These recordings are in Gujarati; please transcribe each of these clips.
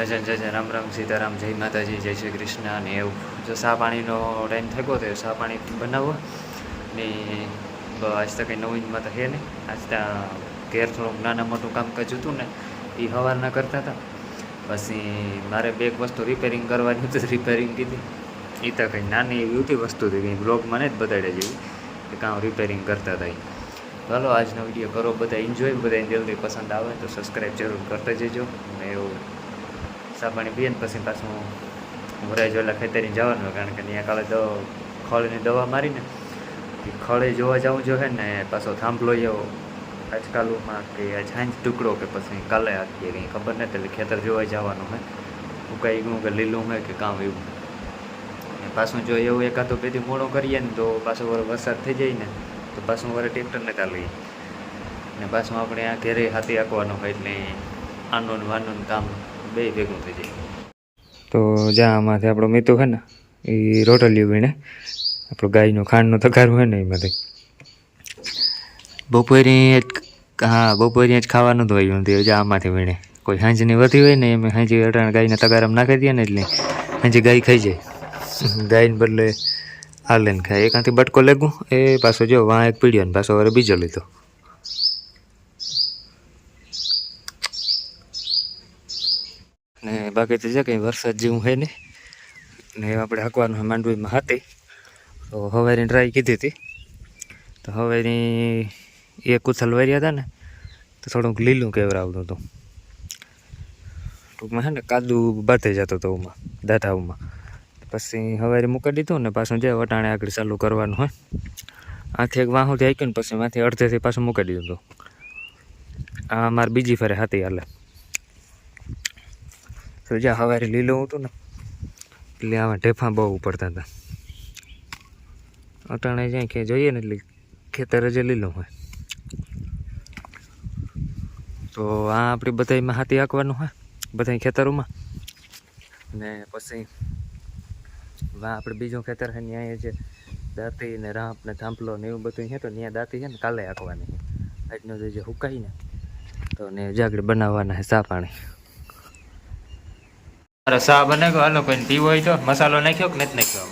જજન જજન રામ રામ, સીતારામ, જય માતાજી, જય શ્રી કૃષ્ણ અને એવું. જો સા પાણીનો ટાઈમ થયો તો સા પાણી બનાવો. ને આજ તો કંઈ નવીનમાં તો હે નહીં. આજ ત્યાં ઘેર થોડુંક નાના મોટું કામકાજ હતું ને, એ સવારના કરતા હતા. પછી મારે બે એક વસ્તુ રિપેરિંગ કરવાની હતી રિપેરિંગ કીધી. એ તો કંઈ નાની એવી હતી વસ્તુ હતી, કંઈ બ્લોગમાં જ બતાડે જેવી, કે કામ રિપેરિંગ કરતા હતા એ. ચાલો, આજનો વીડિયો કરો, બધા એન્જોય બધા જલ્દી પસંદ આવે તો સબસ્ક્રાઈબ જરૂર કરતા જજો. ને એવું. ચા પાણી પીએ ને પછી પાછું મોરાઈ જોયેલા ખેતરી જવાનું કારણ કે ત્યાં કાલે તો ખળની દવા મારીને ખળે જોવા જવું જોઈએ ને, પાછો થાંભલો એવો આજકાલમાં કે છાંજ ટુકડો કે પછી કાલે આપીએ કંઈ ખબર નથી, એટલે ખેતર જોવા જવાનું હોય. ઉકાઈ ગયું કે લીલું હોય કે કામ એવું પાછું જો એવું એકાદો પેથી મોડો કરીએ ને, તો પાછો વર, વરસાદ થઈ જાય ને, તો પાછું વરે ટ્રેક્ટરને ચાલી ને પાછું આપણે આ ઘેરે હાથી આંકવાનું હોય એટલે આનું ને વાનું કામ બે ભેગું થઈ જાય. તો જ્યાં આમાંથી આપણો મિત્રો છે ને, એ રોટલીઓ વીણે. આપણું ગાયનું ખાંડનું તગારું હોય ને એમાંથી બપોરે હા, બપોરે જ ખાવાનું જ હોય જ્યાં આમાંથી વીણે. કોઈ હાંજની વધી હોય ને એમ, હાંજી અટાણે ગાયને તગારામાં નાખી દે ને એટલે હાંજી ગાય ખાઈ જાય. ગાયને બદલે હાલેને ખાય. એકાંથી બટકો લેગું, એ પાછો જો વાં એક પીડ્યો ને પાછો હવે બીજો લીધો. ને બાકી તો છે, કંઈ વરસાદ જેવું હોય નહીં. ને આપણે હાંકવાનું માંડવીમાં હતી તો હવાઈની ટ્રાય કીધી હતી. તો હવારી એક ઉથલ વર્યા હતા ને, તો થોડુંક લીલું કેવરાવતું હતું. ટૂંકમાં છે ને કાદુ બાથે જતો હતો ઉમાં દાંતાઓમાં પછી હવારે મૂકી દીધું ને પાછું જે વટાણે આગળ ચાલુ કરવાનું હોય, આથી એક વાહુથી આક્યું ને પછી માંથી અડધેથી પાછું મૂકી દીધું હતું. આ મારે બીજી ફરે હતી હાલે. તો જ્યાં સવારે લીલું હતું ને, એટલે આવા ઢેફા બહુ ઉપડતા હતા. અટાણે જ્યાં કે જોઈએ ને એટલે ખેતર જ લીલું હોય. તો આ આપણી બધામાં હાથી હાંકવાનું હોય બધા ખેતરોમાં. ને પછી વા આપણે બીજું ખેતર છે ત્યાં જે દાંતી ને રાંપ ને થાંભલો ને એવું બધું છે તો ત્યાં દાંતી છે ને કાલે હાંકવાની છે આજનો જે હુકાય ને, તો ને જાગડી બનાવવાના છે સા પાણી અરે બને બનાવ્યો હાલો કોઈ પીવો હોય તો મસાલો નાખ્યો કે નથી નાખ્યો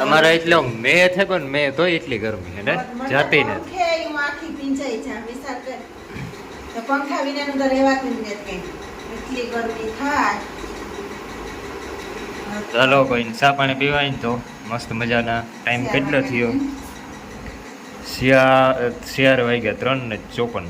અમારે એટલે મેં છે પણ મેં તો એટલી ગરમી છે ને જાતી નથી. પંખે વિનાનું તો રહેવાતું જ નથી એટલી ગરમી થાય. ચાલો કોઈ ચા પાણી પીવાય તો મસ્ત મજાના ટાઈમ કેટલો થયો? શિયાર શિયાર વાગ્યા ત્રણ ને ચોપન.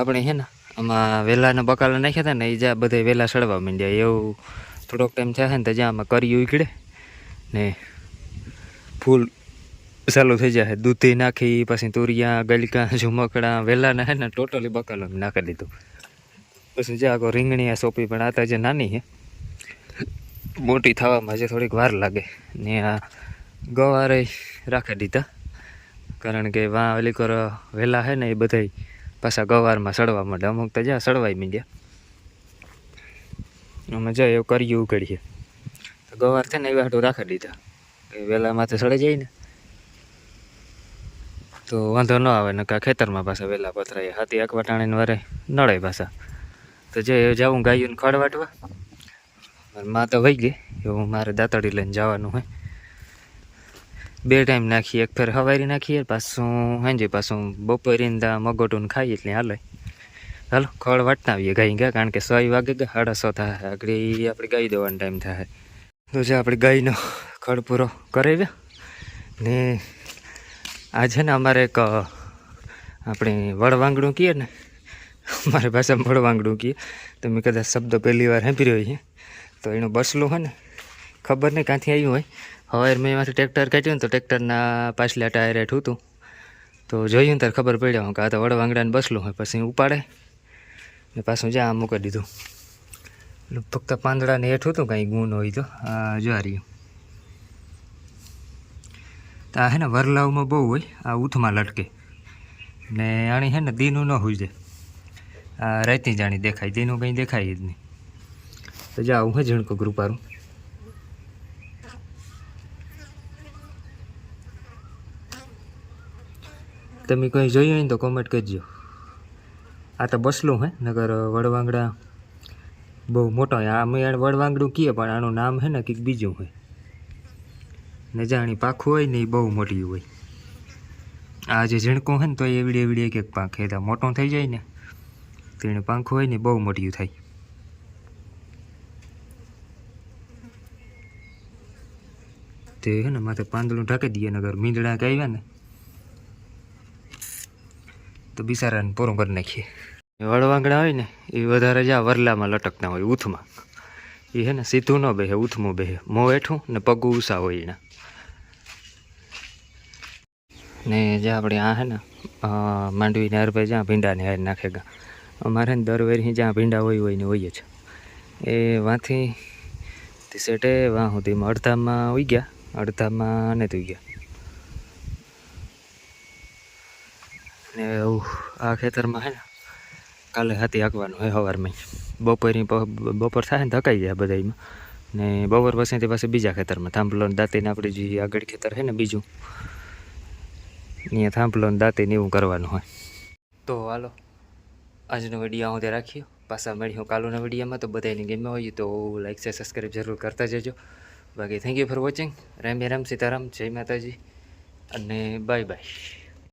આપણે છે ને, આમાં વહેલાના બકાલા નાખ્યા હતા ને એ જ્યાં બધા વેલા સડવા માંડ્યા. એવું થોડોક ટાઈમ થયા ને, તો જ્યાં આમાં કરી ઉકળે ને, ફૂલ ચાલુ થઈ જાય દૂધી નાખી, પછી તુરિયા, ગલકા, ઝુમકડા, વેલાના છે ને ટોટલી બકાલો નાખી દીધું. પછી જે આગળ રીંગણી સોંપી, પણ આ તો જે નાની છે મોટી થવામાં જે થોડીક વાર લાગે. ને આ ગવારે રાખી દીધા. કારણ કે વાં ઓલી કર વહેલા છે ને, એ બધાય પાછા ગવારમાં સડવા માંડે અમુક તો જ્યાં સડવાઈ મીંડ્યા અમે જાય એવું કરીએ ઉઘડીએ. તો ગવાર છે ને એ હાટું રાખી દીધા. એ વહેલા માથે સડી જાય ને. તો વાંધો ન આવે ને કાં ખેતરમાં પાછા વહેલા પથરાય. હાથી અકવાટાણીને વારે નળે પાછા. તો જે જાઉં ગાયું ખડ વાટવા. માં તો વહી ગઈ, એવું મારે દાંતડી લઈને જવાનું હોય. બે ટાઈમ નાખીએ, એક ફેર હવારી નાખીએ, પાછું સાંજે પાછું બપોરીને દા મગોટું ખાઈએ એટલે હાલે. હાલો, ખળ વાટતા આવીએ ગાય ગયા કારણ કે સો વાગે ગયા સાડા સો થાય, આગળ આપણે ગાઈ દેવાનો ટાઈમ થાય. તો જે આપણે ગાયનો ખળ પૂરો કરાવ્યો. ને આ છે ને અમારે એક આપણે વડવાંગડું કહીએ ને મારી ભાષામાં કીએ. કહીએ મેં કદાચ શબ્દ પહેલી વાર સાંભળ્યો છે તો એનું બસલું હોય ને, ખબર નહીં ક્યાંથી આવ્યું હોય. હવે મેં એમાંથી ટ્રેક્ટર કાઢ્યું ને તો ટ્રેક્ટરના પાછલા ટાયરે ઠૂતું. તો જોયું ત્યારે ખબર પડ્યો કે આ તો વડવાંગડાને બસલું હોય, પછી ઉપાડે. ને પાછું જ્યાં મૂકી દીધું. એટલે ફક્ત પાંદડાને હેઠું હતું કાંઈ ગુણ હોય તો, આ જો તો આ હે ને વરલાવમાં બહુ હોય, આ ઉથમાં લટકે. ને આણી હે ને દીનું ન હોય આ રાતની જાણી દેખાય, દીનું કંઈ દેખાય જ નહીં. તો જાઉં હું ઝીણકું કૃપારું તમે કંઈ જોયું હોય ને તો કોમેન્ટ કરજો. આ તો બસલું હે, નગર વડવાંગડા. બહુ મોટો હોય અમે વડવાંગડું કીએ, પણ આનું નામ હે ને કંઈક બીજું હોય. ને જાણી પાખું હોય ને એ બહુ મોટી હોય. આ જે ઝીણકું હોય ને તો એવડી એવડી એક એક પાંખ. એ મોટો થઈ જાય ને, તેણે પાંખું હોય ને બહુ મોટી થાય. તે હે ને માથે પાંદડું ઢાંકી દઈએ, નગર મીંદડા કે આવ્યા ને તો બિચારાને પૂરું કરી નાખીએ. વળવાંગડા હોય ને, એ વધારે જ્યાં વરલામાં લટકતા હોય ઉથમાં એ હે ને, સીધું ન બેહે ઉથમું બેહે. મોં હેઠું ને પગ ઉષા હોય એના. ને જે આપણે આ હે ને માંડવીને હરભાઈ જ્યાં ભીંડાને હાર નાખે ગા. અમારે દર વેરી જ્યાં ભીંડા હોય હોય ને હોય જ. એ વાંથી સેટે વાં સુધીમાં અડધામાં ઉઈ ગયા, અડધામાં ને તું ગયા. ને આ ખેતરમાં હે ને, કાલે હાથી હાંકવાનું હોય સવારમાં બપોરની બપોર થાય ને ધકાઈ જાય બધામાં ને બપોર પછીથી પાછું બીજા ખેતરમાં. થાંભલો દાંતીને આપણે જે આગળ ખેતર છે ને બીજું અહીંયા થાંભલો દાંતીને એવું કરવાનું હોય. તો હાલો, આજનો વીડિયો હું ત્યાં રાખ્યો પાછા મળી હું કાલુના વિડીયોમાં. તો બધાને ગેમમાં હોય તો લાઈક છે સબસ્ક્રાઈબ જરૂર કરતા જજો. બાકી thank you for watching Ram Ram Sitaram. જય માતાજી. અને બાય બાય